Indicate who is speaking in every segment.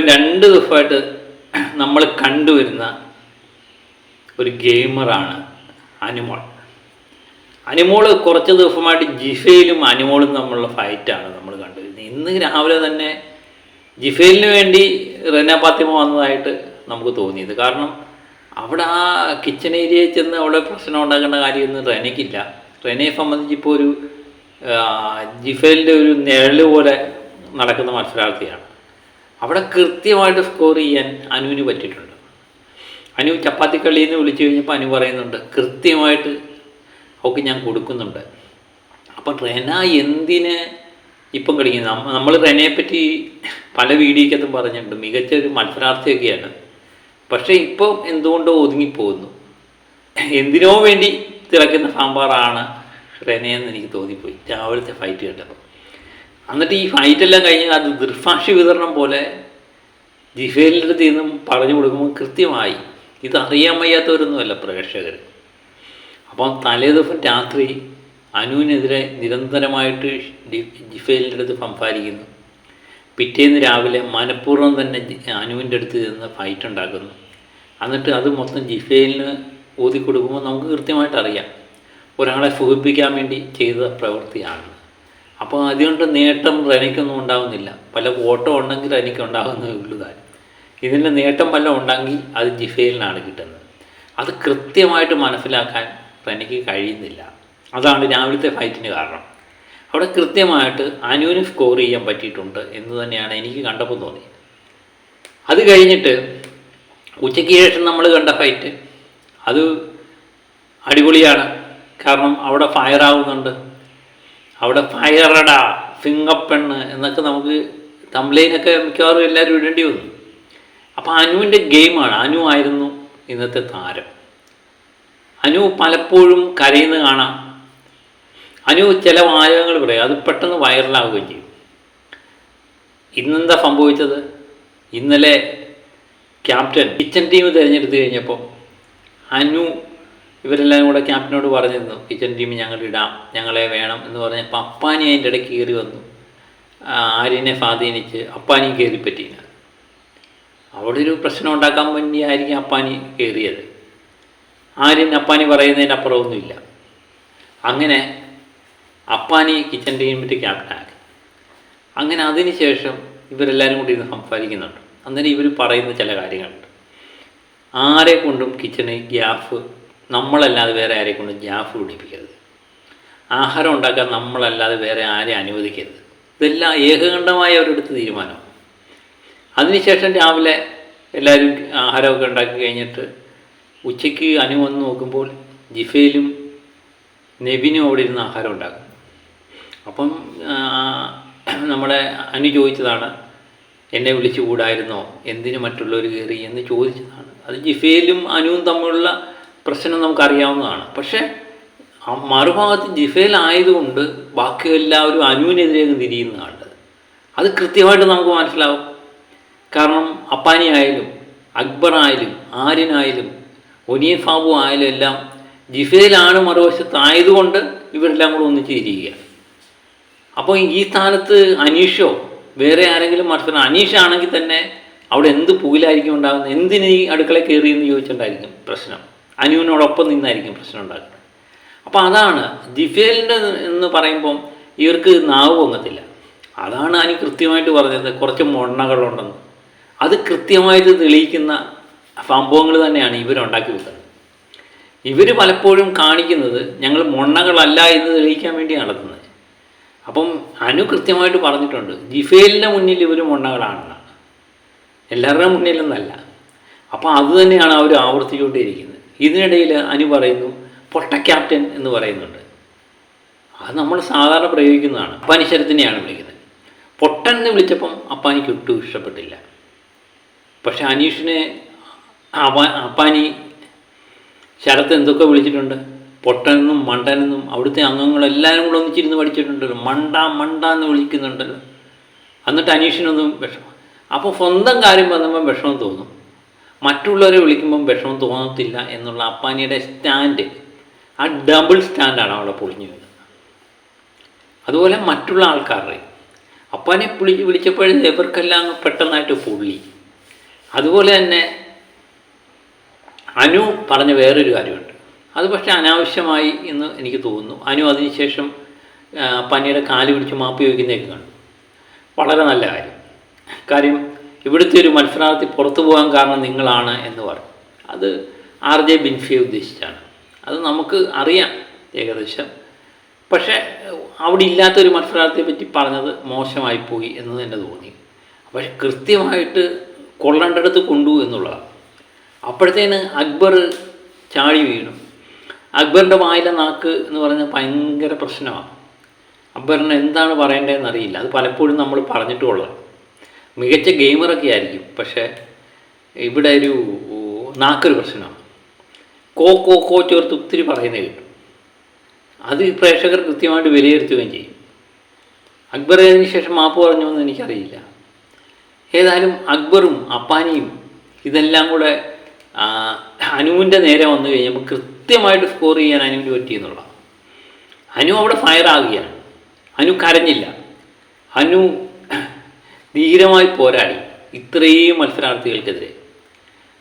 Speaker 1: ഇപ്പം രണ്ട് ദിവസമായിട്ട് നമ്മൾ കണ്ടുവരുന്ന ഒരു ഗെയിമറാണ് അനിമോൾ. അനിമോൾ കുറച്ച് ദിവസമായിട്ട് ജിഫയിലും അനിമോളും തമ്മിലുള്ള ഫൈറ്റാണ് നമ്മൾ കണ്ടുവരുന്നത്. ഇന്ന് രാവിലെ തന്നെ ജിഫയിലിന് വേണ്ടി റെന വന്നതായിട്ട് നമുക്ക് തോന്നിയത്. കാരണം അവിടെ ആ കിച്ചൺ ഏരിയയിൽ ചെന്ന് അവിടെ പ്രശ്നം ഉണ്ടാക്കേണ്ട കാര്യമൊന്നും റെനയ്ക്കില്ല. റെനയെ സംബന്ധിച്ച് ഇപ്പോൾ ഒരു ആ, ജിഫയിലിന്റെ ഒരു നിഴൽ പോലെ നടക്കുന്ന മത്സരാർത്ഥിയാണ്. അവിടെ കൃത്യമായിട്ട് സ്കോർ ചെയ്യാൻ അനുവിന് പറ്റിയിട്ടുണ്ട്. അനു ചപ്പാത്തിക്കള്ളിയിൽ നിന്ന് വിളിച്ചു കഴിഞ്ഞപ്പോൾ അനു പറയുന്നുണ്ട് കൃത്യമായിട്ട് അവൾക്ക് ഞാൻ കൊടുക്കുന്നുണ്ട്. അപ്പം റെന എന്തിന് ഇപ്പം കളിക്കുന്നത് നമ്മൾ റെനയെപ്പറ്റി പല വീഡിയോക്കകത്തും പറഞ്ഞിട്ടുണ്ട്. മികച്ച ഒരു മത്സരാർത്ഥിയൊക്കെയാണ്. പക്ഷേ ഇപ്പോൾ എന്തുകൊണ്ടോ ഒതുങ്ങിപ്പോകുന്നു. എന്തിനോ വേണ്ടി തിളക്കുന്ന സാമ്പാറാണ് റെനയെന്ന് എനിക്ക് തോന്നിപ്പോയി. രാവിലത്തെ ഫൈറ്റ് കണ്ടപ്പോൾ എന്നിട്ട് ഈ ഫൈറ്റ് എല്ലാം കഴിഞ്ഞ് അത് ദൃഫാക്ഷി വിതരണം പോലെ ജിഫേലിന്റെ അടുത്ത് നിന്നും പറഞ്ഞു കൊടുക്കുമ്പോൾ കൃത്യമായി ഇത് അറിയാൻ വയ്യാത്തവരൊന്നുമല്ല പ്രേക്ഷകർ. അപ്പം തലേ ദിവസം രാത്രി അനുവിനെതിരെ നിരന്തരമായിട്ട് ജിഫേലിന്റെ അടുത്ത് സംസാരിക്കുന്നു. പിറ്റേന്ന് രാവിലെ മനഃപൂർവം തന്നെ അനുവിന്റെ അടുത്ത് നിന്ന് ഫൈറ്റ് ഉണ്ടാക്കുന്നു. എന്നിട്ട് അത് മൊത്തം ജിഫേലിന് ഊതി കൊടുക്കുമ്പോൾ നമുക്ക് കൃത്യമായിട്ട് അറിയാം. ഒരാളെ സുഖിപ്പിക്കാൻ വേണ്ടി ചെയ്ത പ്രവൃത്തിയാണ്. അപ്പോൾ അതുകൊണ്ട് നേട്ടം റനിക്കൊന്നും ഉണ്ടാകുന്നില്ല പല ഓട്ടം ഉണ്ടെങ്കിൽ റനിക്ക് ഉണ്ടാകുന്നേ ഉള്ളൂ താൻ. ഇതിന്റെ നേട്ടം വല്ലതും ഉണ്ടെങ്കിൽ അത് ജിഫേലിനാണ് കിട്ടുന്നത്. അത് കൃത്യമായിട്ട് മനസ്സിലാക്കാൻ റനിക്ക് കഴിയുന്നില്ല. അതാണ് രാവിലത്തെ ഫൈറ്റിന് കാരണം. അവിടെ കൃത്യമായിട്ട് അനുവിന് സ്കോർ ചെയ്യാൻ പറ്റിയിട്ടുണ്ട് എന്ന് തന്നെയാണ് എനിക്ക് കണ്ടപ്പോൾ തോന്നിയത്. അത് കഴിഞ്ഞിട്ട് ഉച്ചയ്ക്ക് ശേഷം നമ്മൾ കണ്ട ഫൈറ്റ് അത് അടിപൊളിയാണ്. കാരണം അവിടെ ഫയർ ആവുന്നുണ്ട്. അവിടെ ഫയറടാ ഫിംഗപ്പെണ്ണ് എന്നൊക്കെ നമുക്ക് തംബ്ലൈനൊക്കെ മിക്കവാറും എല്ലാവരും ഇടേണ്ടി വന്നു. അപ്പോൾ അനുവിന്റെ ഗെയിമാണ് അനു ആയിരുന്നു ഇന്നത്തെ താരം. അനു പലപ്പോഴും കരയുന്ന കാണാം. അനു ചില വാചകങ്ങൾ പറയും അത് പെട്ടെന്ന് വൈറലാവുകയും ചെയ്യും. ഇന്നെന്താ സംഭവിച്ചത്? ഇന്നലെ ക്യാപ്റ്റൻ കിച്ചൻ ടീം തിരഞ്ഞെടുത്ത് കഴിഞ്ഞപ്പോൾ അനു ഇവരെല്ലാം കൂടെ ക്യാപ്റ്റനോട് പറഞ്ഞിരുന്നു കിച്ചൺ ടീം ഞങ്ങൾ ഇടാം ഞങ്ങളെ വേണം എന്ന് പറഞ്ഞപ്പോൾ അപ്പാനി അതിന്റെ ഇടയ്ക്ക് കയറി വന്നു. ആര്യനെ സ്വാധീനിച്ച് അപ്പാനി കയറി പറ്റിയില്ല അവിടെ ഒരു പ്രശ്നം ഉണ്ടാക്കാൻ വേണ്ടിയായിരിക്കും അപ്പാനി കയറിയത്. ആര്യൻ അപ്പാനി പറയുന്നതിന് അപ്പുറമൊന്നുമില്ല. അങ്ങനെ അപ്പാനി കിച്ചൺ ടീമിന്റെ ക്യാപ്റ്റനാക്കി അങ്ങനെ അതിന് ശേഷം ഇവരെല്ലാവരും കൂടി ഇന്ന് സംസാരിക്കുന്നുണ്ട്. അന്നേരം ഇവർ പറയുന്ന ചില കാര്യങ്ങളുണ്ട്. ആരെ കൊണ്ടും കിച്ചണിൽ ഗ്യാഫ് നമ്മളല്ലാതെ വേറെ ആരെ കൊണ്ട് ജാഫ് പിടിപ്പിക്കരുത് ആഹാരം ഉണ്ടാക്കാൻ നമ്മളല്ലാതെ വേറെ ആരെ അനുവദിക്കരുത്. ഇതെല്ലാം ഏകകണ്ഠമായ ഒരിടത്ത് തീരുമാനം. അതിനുശേഷം രാവിലെ എല്ലാവരും ആഹാരമൊക്കെ ഉണ്ടാക്കി കഴിഞ്ഞിട്ട് ഉച്ചയ്ക്ക് അനു വന്ന് നോക്കുമ്പോൾ ജിഫയിലും നെബിനും അവിടെ ഇരുന്ന് ആഹാരം ഉണ്ടാക്കും. അപ്പം നമ്മളെ അനു ചോദിച്ചതാണ് എന്നെ വിളിച്ചു കൂടായിരുന്നോ? എന്തിനു മറ്റുള്ളവർ കയറി? എന്ന് ചോദിച്ചതാണ്. അത് ജിഫയിലും അനുവും തമ്മിലുള്ള പ്രശ്നം നമുക്കറിയാവുന്നതാണ്. പക്ഷേ ആ മറുഭാഗത്ത് ജിഫേൽ ആയതുകൊണ്ട് ബാക്കി എല്ലാവരും അനുവിനെതിരെ അങ്ങ് തിരിയുന്നതാണ്. അത് കൃത്യമായിട്ട് നമുക്ക് മനസ്സിലാവും. കാരണം അപ്പാനിയായാലും ആയാലും ആര്യനായാലും ഒനിയൻ സാബു ആയാലും എല്ലാം ജിഫയിലാണ് മറുവശത്തായതുകൊണ്ട് ഇവരെല്ലാം കൂടെ ഒന്നിച്ച് തിരിയുക. അപ്പോൾ ഈ സ്ഥാനത്ത് അനീഷോ വേറെ ആരെങ്കിലും മത്സരം അനീഷാണെങ്കിൽ തന്നെ അവിടെ എന്ത് പുകിലായിരിക്കും ഉണ്ടാകുന്നത്? എന്തിന് ഈ അടുക്കള കയറിയെന്ന് ചോദിച്ചിട്ടുണ്ടായിരിക്കും പ്രശ്നം. അനുവിനോടൊപ്പം നിന്നായിരിക്കും പ്രശ്നം ഉണ്ടാക്കുന്നത് അപ്പോൾ അതാണ് ജിഫേലിന്റെ എന്ന് പറയുമ്പം ഇവർക്ക് നാവ് പൊങ്ങത്തില്ല. അതാണ് അനു കൃത്യമായിട്ട് പറഞ്ഞത്. കുറച്ച് മൊണ്ണകളുണ്ടെന്ന്. അത് കൃത്യമായിട്ട് തെളിയിക്കുന്ന സംഭവങ്ങൾ തന്നെയാണ് ഇവരുണ്ടാക്കി വിട്ടത് ഇവർ പലപ്പോഴും കാണിക്കുന്നത് ഞങ്ങൾ മൊണ്ണകളല്ല എന്ന് തെളിയിക്കാൻ വേണ്ടി നടത്തുന്നത്. അപ്പം അനു കൃത്യമായിട്ട് പറഞ്ഞിട്ടുണ്ട്. ജിഫേലിന്റെ മുന്നിൽ ഇവർ മൊണ്ണകളാണെന്നാണ്. എല്ലാവരുടെ മുന്നിലൊന്നല്ല. അപ്പോൾ അത് തന്നെയാണ് അവർ ആവർത്തിച്ചുകൊണ്ടിരിക്കുന്നത് ഇതിനിടയിൽ അനു പറയുന്നു പൊട്ട ക്യാപ്റ്റൻ എന്ന് പറയുന്നുണ്ട്. അത് നമ്മൾ സാധാരണ പ്രയോഗിക്കുന്നതാണ്. അപ്പാനി ശരത്തിനെയാണ് വിളിക്കുന്നത്. പൊട്ടൻ എന്ന് വിളിച്ചപ്പം അപ്പാനിക്ക് ഒട്ടും ഇഷ്ടപ്പെട്ടില്ല. പക്ഷെ അനീഷിനെ അപ്പാനി ശരത്ത് എന്തൊക്കെ വിളിച്ചിട്ടുണ്ട്? പൊട്ടനെന്നും മണ്ടനെന്നും അവിടുത്തെ അംഗങ്ങളെല്ലാവരും കൂടെ ഒന്നിച്ചിരുന്ന് പഠിച്ചിട്ടുണ്ടല്ലോ. മണ്ട മണ്ട എന്ന് വിളിക്കുന്നുണ്ടല്ലോ. എന്നിട്ട് അനീഷിനൊന്നും വിഷമം. അപ്പോൾ സ്വന്തം കാര്യം വന്നപ്പോൾ വിഷമം തോന്നും. മറ്റുള്ളവരെ വിളിക്കുമ്പം വിഷമം തോന്നത്തില്ല എന്നുള്ള അപ്പാനിയുടെ സ്റ്റാൻഡ്. ആ ഡബിൾ സ്റ്റാൻഡാണ് അവിടെ പൊളിഞ്ഞു വരുന്നത് അതുപോലെ മറ്റുള്ള ആൾക്കാരുടെ. അപ്പാനെ പുളി വിളിച്ചപ്പോഴും ഇവർക്കെല്ലാം പെട്ടെന്നായിട്ട് പൊള്ളി. അതുപോലെ തന്നെ അനു പറഞ്ഞ വേറൊരു കാര്യമുണ്ട്. അത് പക്ഷേ അനാവശ്യമായി എന്ന് എനിക്ക് തോന്നുന്നു. അനു അതിനുശേഷം പനിയുടെ കാൽ പിടിച്ച് മാപ്പ് ചോദിക്കുന്നതൊക്കെ കണ്ടു. വളരെ നല്ല കാര്യം. കാര്യം ഇവിടുത്തെ ഒരു മത്സരാർത്ഥി പുറത്തു പോകാൻ കാരണം നിങ്ങളാണ് എന്ന് പറയും. അത് ആർ ജെ ബിൻഫിയെ ഉദ്ദേശിച്ചാണ്. അത് നമുക്ക് അറിയാം ഏകദേശം. പക്ഷേ അവിടെ ഇല്ലാത്തൊരു മത്സരാർത്ഥിയെ പറ്റി പറഞ്ഞത് മോശമായി പോയി എന്ന് തന്നെ തോന്നി. പക്ഷെ കൃത്യമായിട്ട് കൊള്ളേണ്ടടുത്ത് കൊണ്ടു എന്നുള്ളതാണ്. അപ്പോഴത്തേന് അക്ബർ ചാടി വീണു. അക്ബറിന്റെ വായിലെ നാക്ക് എന്ന് പറഞ്ഞാൽ ഭയങ്കര പ്രശ്നമാണ്. അക്ബറിന് എന്താണ് പറയേണ്ടതെന്ന് അറിയില്ല. അത് പലപ്പോഴും നമ്മൾ പറഞ്ഞിട്ടുള്ളത് മികച്ച ഗെയിമറൊക്കെ ആയിരിക്കും. പക്ഷേ ഇവിടെ ഒരു നാക്കൊരു പ്രശ്നമാണ്. കോ കോ കോ ചേർത്ത് ഒത്തിരി പറയുന്നത് കിട്ടും. അത് പ്രേക്ഷകർ കൃത്യമായിട്ട് വിലയിരുത്തുകയും ചെയ്യും. അക്ബർ അതിന് ശേഷം മാപ്പ് പറഞ്ഞു എന്ന് എനിക്കറിയില്ല. ഏതായാലും അക്ബറും അപ്പാനിയും ഇതെല്ലാം കൂടെ അനുവിന്റെ നേരെ വന്നു കഴിഞ്ഞപ്പോൾ കൃത്യമായിട്ട് സ്കോർ ചെയ്യാൻ അനുവിന് പറ്റിയെന്നുള്ളതാണ് അനു അവിടെ ഫയർ ആകുകയാണ് അനു കരഞ്ഞില്ല. അനു ധീരമായി പോരാടി. ഇത്രയും മത്സരാർത്ഥികൾക്കെതിരെ.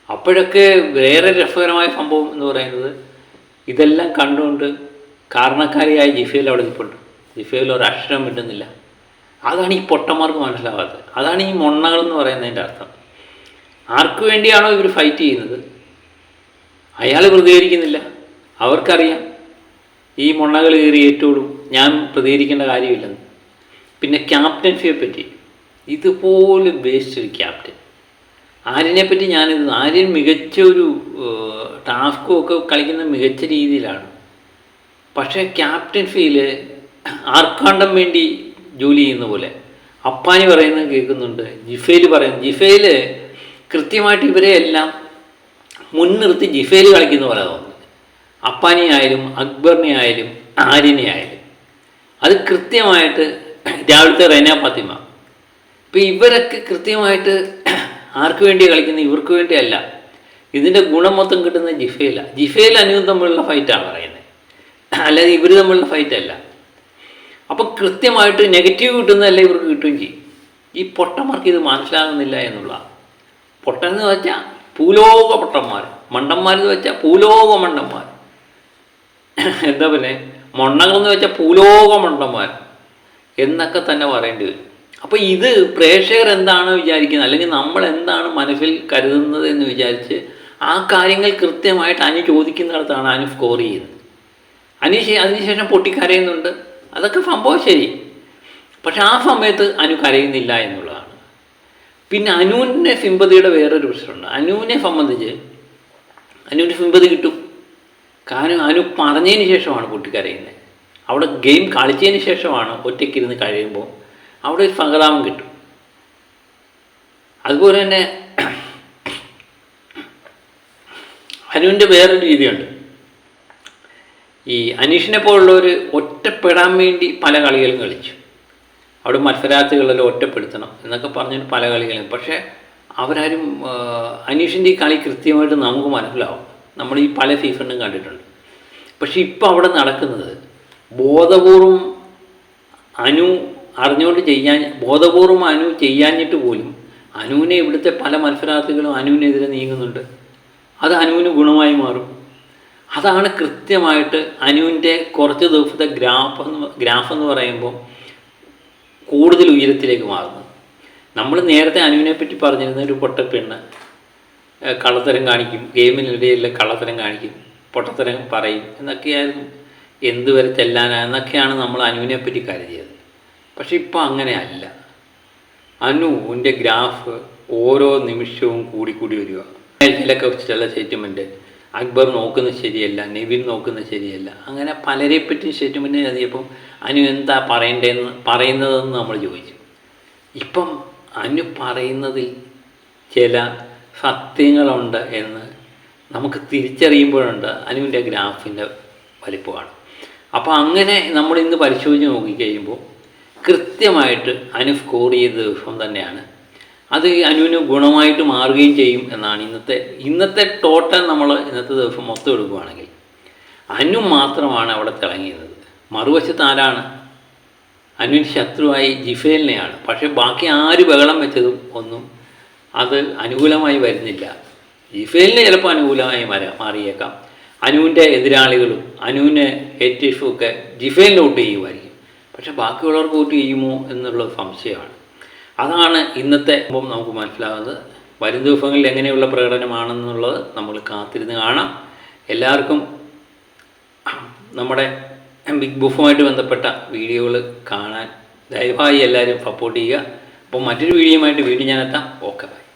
Speaker 1: അപ്പോഴൊക്കെ വേറെ രസകരമായ സംഭവം എന്ന് പറയുന്നത് ഇതെല്ലാം കണ്ടുകൊണ്ട് കാരണക്കാരിയായ ജിഫേൽ അവിടെ നിൽപ്പുണ്ട്. ജിഫേൽ ഒരു അക്ഷരം വിടുന്നില്ല അതാണ് ഈ പൊട്ടന്മാർക്ക് മനസ്സിലാവാത്തത്. അതാണ് ഈ മൊണ്ണകൾ എന്ന് പറയുന്നതിന്റെ അർത്ഥം. ആർക്കു വേണ്ടിയാണോ ഇവർ ഫൈറ്റ് ചെയ്യുന്നത്? അയാൾ പ്രതികരിക്കുന്നില്ല. അവർക്കറിയാം. ഈ മൊണ്ണകൾ കയറി ഏറ്റോടും. ഞാൻ പ്രതികരിക്കേണ്ട കാര്യമില്ലെന്ന്. പിന്നെ ക്യാപ്റ്റൻസിയെ പറ്റി. ഇതുപോലെ വേസ്റ്റ് ഒരു ക്യാപ്റ്റൻ ആര്യനെ പറ്റി ഞാനിത് ആര്യൻ മികച്ച ഒരു ടാസ്കും ഒക്കെ കളിക്കുന്ന മികച്ച രീതിയിലാണ്. പക്ഷേ ക്യാപ്റ്റൻ ക്യാപ്റ്റൻസിയിൽ ആർക്കാണ്ടം വേണ്ടി ജോലി ചെയ്യുന്ന പോലെ അപ്പാനി പറയുന്നത് കേൾക്കുന്നുണ്ട് ജിഫേൽ പറയുന്നു ജിഫേൽ കൃത്യമായിട്ട് ഇവരെ എല്ലാം മുൻനിർത്തി ജിഫേൽ കളിക്കുന്ന പോലെ തോന്നുന്നു. അപ്പാനി ആയാലും അക്ബറിനെ ആയാലും ആര്യനെ ആയാലും. അത് കൃത്യമായിട്ട് രാവിലത്തെ റെന ഫാത്തിമ ഇപ്പം ഇവരൊക്കെ കൃത്യമായിട്ട് ആർക്ക് വേണ്ടി കളിക്കുന്നത്? ഇവർക്ക് വേണ്ടിയല്ല. ഇതിന്റെ ഗുണം മൊത്തം കിട്ടുന്നത് ജിഫേല. ജിഫേൽ അനുവും തമ്മിലുള്ള ഫൈറ്റാണ് പറയുന്നത് അല്ലാതെ ഇവർ തമ്മിലുള്ള ഫൈറ്റല്ല അപ്പം കൃത്യമായിട്ട് നെഗറ്റീവ് കിട്ടുന്നതല്ല ഇവർക്ക് കിട്ടുകയും ചെയ്യും. ഈ പൊട്ടന്മാർക്ക് ഇത് മനസ്സിലാകുന്നില്ല എന്നുള്ളതാണ്. പൊട്ടെന്ന് വെച്ചാൽ പൂലോക പൊട്ടന്മാർ മണ്ടന്മാരെന്ന് വെച്ചാൽ പൂലോക മണ്ടന്മാർ എന്താ പിന്നെ? മൊണ്ണകളെന്ന് വെച്ചാൽ പൂലോക മണ്ടന്മാർ എന്നൊക്കെ തന്നെ പറയേണ്ടി വരും. അപ്പോൾ ഇത് പ്രേക്ഷകർ എന്താണ് വിചാരിക്കുന്നത് അല്ലെങ്കിൽ നമ്മൾ എന്താണ് മനസ്സിൽ കരുതുന്നത് എന്ന് വിചാരിച്ച് ആ കാര്യങ്ങൾ കൃത്യമായിട്ട് അനു ചോദിക്കുന്നിടത്താണ് അനു സ്കോർ ചെയ്യുന്നത്. അനു അതിനുശേഷം പൊട്ടി കരയുന്നുണ്ട്. അതൊക്കെ സംഭവം ശരി. പക്ഷെ ആ സമയത്ത് അനു കരയുന്നില്ല എന്നുള്ളതാണ്. പിന്നെ അനുവിന്റെ സിമ്പതിയുടെ വേറൊരു പ്രശ്നമുണ്ട്. അനുവിനെ സംബന്ധിച്ച് അനുവിന്റെ സിമ്പതി കിട്ടും. കാരണം അനു പറഞ്ഞതിന് ശേഷമാണ് പൊട്ടിക്കരയുന്നത് അവിടെ ഗെയിം കളിച്ചതിന് ശേഷമാണ് ഒറ്റയ്ക്കിരുന്ന് കഴിയുമ്പോൾ അവിടെ ഒരു സഹതാപം കിട്ടും. അതുപോലെ തന്നെ അനുവിന്റെ വേറൊരു രീതിയുണ്ട്. ഈ അനീഷിനെ പോലുള്ളവർ ഒറ്റപ്പെടാൻ വേണ്ടി പല കളികളും കളിച്ചു. അവിടെ മത്സരാർത്ഥികളെല്ലാം ഒറ്റപ്പെടുത്തണം എന്നൊക്കെ പറഞ്ഞിട്ട് പല കളികളും. പക്ഷേ അവരാരും അനീഷിന്റെ ഈ കളി കൃത്യമായിട്ട് നമുക്ക് മനസ്സിലാവും. നമ്മൾ ഈ പല സീസണിലും കണ്ടിട്ടുണ്ട്. പക്ഷേ ഇപ്പോൾ അവിടെ നടക്കുന്നത് ബോധപൂർവം അനു അറിഞ്ഞുകൊണ്ട് ചെയ്യാൻ ബോധപൂർവം അനു ചെയ്യാഞ്ഞിട്ട് പോലും അനുവിനെ ഇവിടുത്തെ പല മത്സരാർത്ഥികളും അനുവിനെതിരെ നീങ്ങുന്നുണ്ട്. അത് അനുവിന് ഗുണമായി മാറും. അതാണ് കൃത്യമായിട്ട് അനുവിന്റെ കുറച്ച് ദിവസത്തെ ഗ്രാഫ് എന്ന് ഗ്രാഫ് എന്ന് പറയുമ്പോൾ കൂടുതൽ ഉയരത്തിലേക്ക് മാറുന്നത്. നമ്മൾ നേരത്തെ അനുവിനെ പറ്റി പറഞ്ഞിരുന്ന ഒരു പൊട്ടപ്പെണ്ണ് കള്ളത്തരം കാണിക്കും ഗെയിമിനിടയിൽ കള്ളത്തരം കാണിക്കും പൊട്ടത്തരം പറയും എന്നൊക്കെയായിരുന്നു എന്തുവരെ തെല്ലാനാ എന്നൊക്കെയാണ് നമ്മൾ അനുവിനെ പറ്റി കരുതിയത്. പക്ഷെ ഇപ്പം അങ്ങനെയല്ല. അനുവിന്റെ ഗ്രാഫ് ഓരോ നിമിഷവും കൂടിക്കൂടി വരിക. ഇതിലൊക്കെ ചില സ്റ്റേറ്റ്മെന്റ് അക്ബർ നോക്കുന്നത് ശരിയല്ല നിവിൻ നോക്കുന്നത് ശരിയല്ല. അങ്ങനെ പലരെ പറ്റി സ്റ്റേറ്റ്മെന്റ് എഴുതിയപ്പം അനു എന്താ പറയണ്ടതെന്ന് പറയുന്നതെന്ന് നമ്മൾ ചോദിച്ചു. ഇപ്പം അനു പറയുന്നതിൽ ചില സത്യങ്ങളുണ്ട് എന്ന് നമുക്ക് തിരിച്ചറിയുമ്പോഴുണ്ട് അനുവിന്റെ ഗ്രാഫിന്റെ വലിപ്പമാണ്. അപ്പോൾ അങ്ങനെ നമ്മൾ ഇന്ന് പരിശോധിച്ച് നോക്കിക്കഴിയുമ്പോൾ കൃത്യമായിട്ട് അനു സ്കോർ ചെയ്ത ദിവസം തന്നെയാണ്. അത് അനുവിന് ഗുണമായിട്ട് മാറുകയും ചെയ്യും എന്നാണ് ഇന്നത്തെ ഇന്നത്തെ ടോട്ടൽ നമ്മൾ ഇന്നത്തെ ദിവസം മൊത്തം എടുക്കുകയാണെങ്കിൽ അനു മാത്രമാണ് അവിടെ തിളങ്ങിയത് മറുവശത്ത് ആരാണ്? അനുവിന് ശത്രുവായി ജിഫേലിനെയാണ്. പക്ഷേ ബാക്കി ആര് ബഹളം വെച്ചതും ഒന്നും അത് അനുകൂലമായി വരുന്നില്ല. ജിഫേലിന് ചിലപ്പോൾ അനുകൂലമായി മാറാ മാറിയേക്കാം. അനുവിന്റെ എതിരാളികളും അനുവിനെ ഏറ്റവും ഒക്കെ ജിഫേലിന് ചെയ്യുമായിരിക്കും. പക്ഷെ ബാക്കിയുള്ളവർക്ക് വോട്ട് ചെയ്യുമോ എന്നുള്ള സംശയമാണ്. അതാണ് ഇന്നത്തെ ഇപ്പം നമുക്ക് മനസ്സിലാകുന്നത്. വരും ദിവസങ്ങളിൽ എങ്ങനെയുള്ള പ്രകടനമാണെന്നുള്ളത് നമ്മൾ കാത്തിരുന്ന് കാണാം. എല്ലാവർക്കും നമ്മുടെ ബിഗ് ബുഫുമായിട്ട് ബന്ധപ്പെട്ട വീഡിയോകൾ കാണാൻ ദയവായി എല്ലാവരും സപ്പോർട്ട് ചെയ്യുക. അപ്പോൾ മറ്റൊരു വീഡിയോയുമായിട്ട് വീണ്ടും ഞാനെത്താം ഓക്കെ ബൈ.